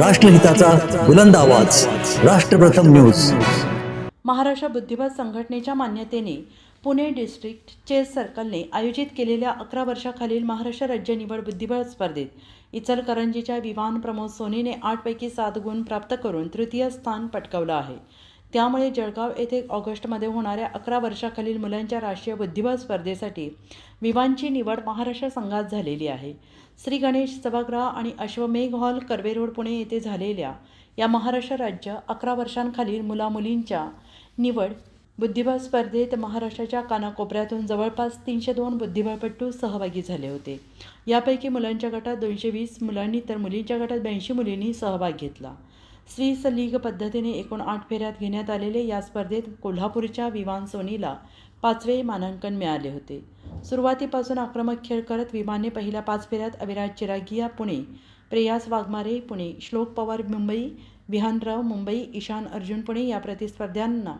राष्ट्रहिताचा बुलंद आवाज. राष्ट्रप्रथम न्यूज. महाराष्ट्र बुद्धिबळ संघटनेच्या मान्यतेने पुणे डिस्ट्रिक्ट चेस सर्कलने आयोजित केलेल्या अकरा वर्षाखालील महाराष्ट्र राज्य निवड बुद्धिबळ स्पर्धेत इचलकरंजीच्या विवान प्रमोद सोनीने आठपैकी सात गुण प्राप्त करून तृतीय स्थान पटकावलं आहे. त्यामुळे जळगाव येथे ऑगस्टमध्ये होणाऱ्या अकरा वर्षाखालील मुलांच्या राष्ट्रीय बुद्धिबळ स्पर्धेसाठी विवांची निवड महाराष्ट्र संघात झालेली आहे. श्री गणेश सभागृह आणि अश्वमेघ हॉल कर्वे रोड पुणे येथे झालेल्या या महाराष्ट्र राज्य अकरा वर्षांखालील मुलामुलींच्या निवड बुद्धिबळ स्पर्धेत महाराष्ट्राच्या कानाकोपऱ्यातून जवळपास तीनशे दोन बुद्धिबळपटू सहभागी झाले होते. यापैकी मुलांच्या गटात दोनशे वीस मुलांनी तर मुलींच्या गटात ब्याऐंशी मुलींनी सहभाग घेतला. स्त्रीस लीग पद्धतीने एकूण आठ फेऱ्यात घेण्यात आलेले या स्पर्धेत कोल्हापूरच्या विमान सोनीला पाचवे मानांकन मिळाले होते. सुरुवातीपासून आक्रमक खेळ करत विमानने पहिल्या पाच फेऱ्यात अविराज चिरागिया पुणे प्रेयास वाघमारे पुणे श्लोक पवार मुंबई विहानराव मुंबई ईशान अर्जुन पुणे या प्रतिस्पर्ध्यांना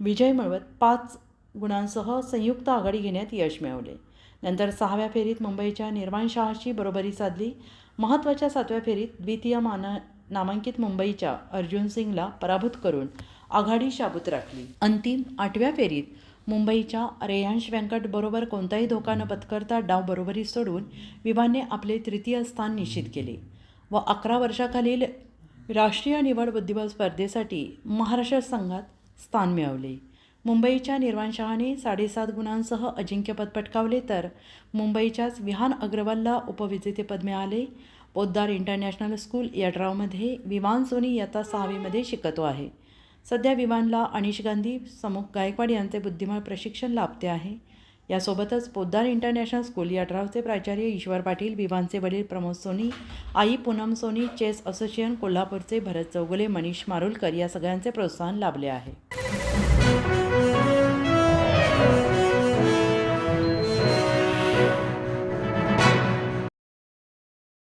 विजय मिळवत पाच गुणांसह संयुक्त आघाडी घेण्यात यश मिळवले. नंतर सहाव्या फेरीत मुंबईच्या निर्माण शहाशी बरोबरी साधली. महत्त्वाच्या सातव्या फेरीत द्वितीय माना नामांकित मुंबईच्या अर्जुन सिंगला पराभूत करून आघाडी शाबूत राखली. अंतिम आठव्या फेरीत मुंबईच्या रेयांश व्यंकटबरोबर कोणताही धोका न पत्करता डाव बरोबरी सोडून विभाने आपले तृतीय स्थान निश्चित केले व अकरा वर्षाखालील राष्ट्रीय निवड बुद्धिबळ स्पर्धेसाठी महाराष्ट्र संघात स्थान मिळवले. मुंबईच्या निर्वाण शहाने साडेसात गुणांसह अजिंक्यपद पटकावले तर मुंबईच्याच विहान अग्रवालला उपविजेतेपद मिळाले. पोद्दार इंटरनॅशनल स्कूल यड्रावमध्ये विमान सोनी इयत्ता सहावीमध्ये शिकतो आहे. सध्या विमानला अनिश गांधी समुख गायकवाड यांचे बुद्धिबळ प्रशिक्षण लाभते आहे. यासोबतच पोद्दार इंटरनॅशनल स्कूल यड्रावचे प्राचार्य ईश्वर पाटील विमानचे वडील प्रमोद सोनी आई पूनम सोनी चेस असोसिएशन कोल्हापूरचे भरत चौगुले मनीष मारुलकर या सगळ्यांचे प्रोत्साहन लाभले आहे.